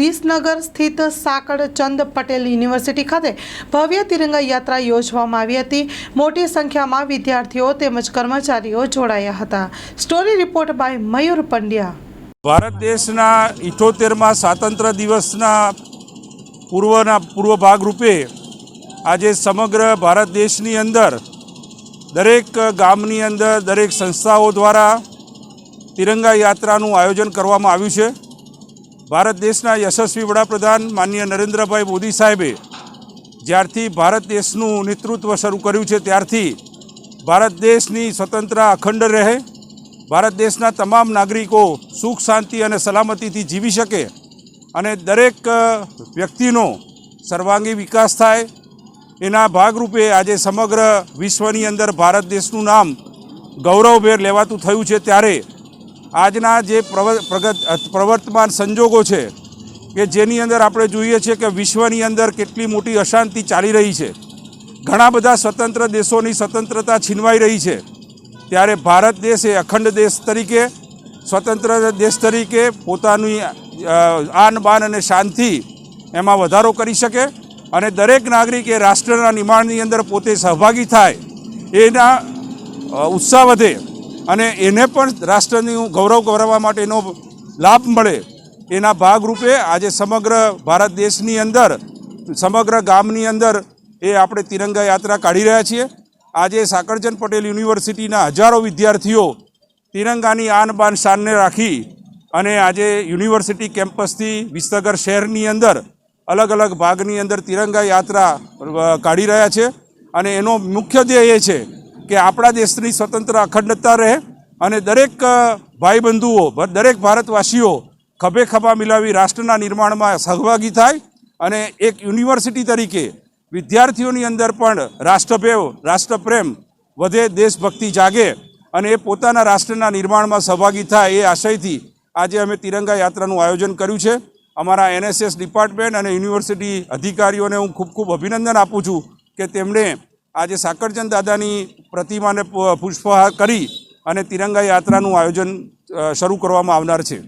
વિસનગર સ્થિત સાકળ ચંદ પટેલ યુનિવર્સિટી ખાતે ભવ્ય તિરંગા યાત્રા યોજવામાં આવી હતી. મોટી સંખ્યામાં વિદ્યાર્થીઓ તેમજ કર્મચારીઓ જોડાયા હતા. Story report by Mayur Pandya. Bharat દેશના ઇઠોતેરમાં સ્વાતંત્ર્ય દિવસના પૂર્વના પૂર્વ ભાગરૂપે આજે સમગ્ર ભારત દેશની અંદર દરેક ગામની અંદર દરેક સંસ્થાઓ દ્વારા તિરંગા યાત્રાનું આયોજન કરવામાં આવ્યું છે. ભારત દેશના યશસ્વી વડાપ્રધાન માનનીય નરેન્દ્રભાઈ મોદી સાહેબે જ્યારથી ભારત દેશનું નેતૃત્વ શરૂ કર્યું છે, ત્યારથી ભારત દેશની સ્વતંત્ર અખંડ રહે, ભારત દેશના તમામ નાગરિકો સુખ, શાંતિ અને સલામતીથી જીવી શકે અને દરેક વ્યક્તિનો સર્વાંગી વિકાસ થાય. એના ભાગરૂપે આજે સમગ્ર વિશ્વની અંદર ભારત દેશનું નામ ગૌરવભેર લેવાતું થયું છે, ત્યારે આજના જે પ્રવ- પ્રગત પ્રવર્તમાન સંજોગો છે, કે જેની અંદર આપણે જોઈએ છીએ કે વિશ્વની અંદર કેટલી મોટી અશાંતિ ચાલી રહી છે. ઘણા બધા સ્વતંત્ર દેશોની સ્વતંત્રતા છીનવાઈ રહી છે. ત્યારે ભારત દેશ એ અખંડ દેશ તરીકે, સ્વતંત્ર દેશ તરીકે પોતાની આન, બાન અને શાંતિ એમાં વધારો કરી શકે અને દરેક નાગરિક એ રાષ્ટ્રના નિર્માણની અંદર પોતે સહભાગી થાય. એના ઉત્સાહ વધે. અને એને પણ રાષ્ટ્રનું ગૌરવ ગૌરવવા માટેનો લાભ મળે એના ભાગરૂપે આજે સમગ્ર ભારત દેશની અંદર, સમગ્ર ગામની અંદર એ આપણે તિરંગા યાત્રા કાઢી રહ્યા છીએ. આજે સાકરચંદ પટેલ યુનિવર્સિટીના હજારો વિદ્યાર્થીઓ તિરંગાની આન બાન શાનને રાખી અને આજે યુનિવર્સિટી કેમ્પસથી વિસનગર શહેરની અંદર અલગ અલગ ભાગની અંદર તિરંગા યાત્રા કાઢી રહ્યા છે. અને એનો મુખ્ય ધ્યેય એ છે કે આપણા દેશની સ્વતંત્ર અખંડતા રહે અને દરેક ભાઈબંધુઓ દરેક ભારતવાસીઓ ખભે ખભા મિલાવી રાષ્ટ્રના નિર્માણમાં સહભાગી થાય અને એક યુનિવર્સિટી તરીકે વિદ્યાર્થીઓની અંદર પણ રાષ્ટ્રભેવ, રાષ્ટ્રપ્રેમ વધે, દેશભક્તિ જાગે અને એ પોતાના રાષ્ટ્રના નિર્માણમાં સહભાગી થાય એ આશયથી આજે અમે તિરંગા યાત્રાનું આયોજન કર્યું છે. અમારા એનએસએસ ડિપાર્ટમેન્ટ અને યુનિવર્સિટી અધિકારીઓને હું ખૂબ ખૂબ અભિનંદન આપું છું કે તેમણે આજે સાકરચંદ દાદાની પ્રતિમાને પુષ્પહાર કરી અને તિરંગા યાત્રાનું આયોજન શરૂ કરવામાં આવનાર છે.